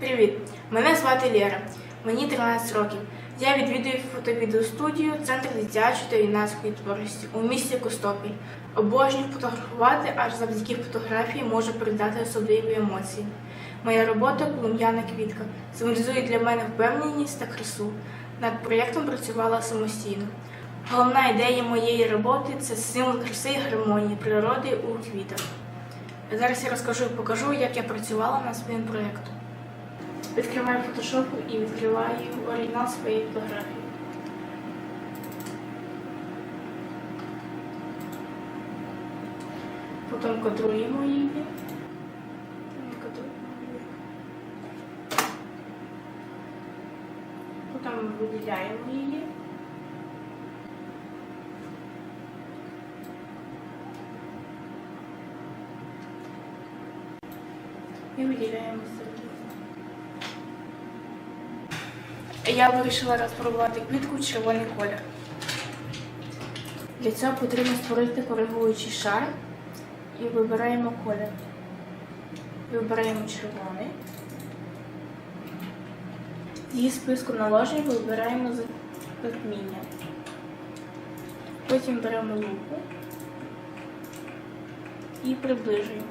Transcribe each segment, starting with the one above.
Привіт! Мене звати Лєра. Мені 13 років. Я відвідую фотовідеостудію Центр дитячої та юнацької творчості у місті Костопіль. Обожнюю фотографувати, аж завдяки фотографії можу передати особливі емоції. Моя робота полум'яна квітка символізує для мене впевненість та красу. Над проєктом працювала самостійно. Головна ідея моєї роботи це символ краси і гармонії природи у квітах. Зараз я розкажу і покажу, як я працювала над своїм проєктом. Відкриваю Photoshop і відкриваю оригінал своєї фотографії. Потім кадруємо її. Потім виділяємо її. І виділяємо середину. Я вирішила розфарбувати квітку в червоний колір. Для цього потрібно створити коригуючий шар і вибираємо колір. Вибираємо червоний. Зі списку наложень вибираємо затміння. Потім беремо лупу і приближуємо.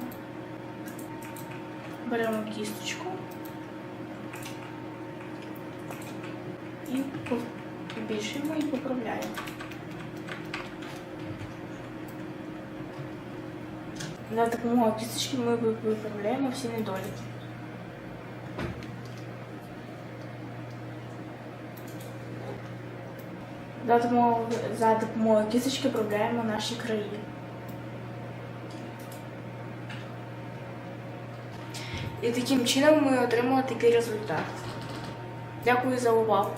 Беремо кісточку. І побільшуємо і поправляємо. За допомогою кісточки ми виправляємо всі недоліки. За допомогою, кісточки виправляємо наші краї. І таким чином ми отримали такий результат. Дякую за увагу.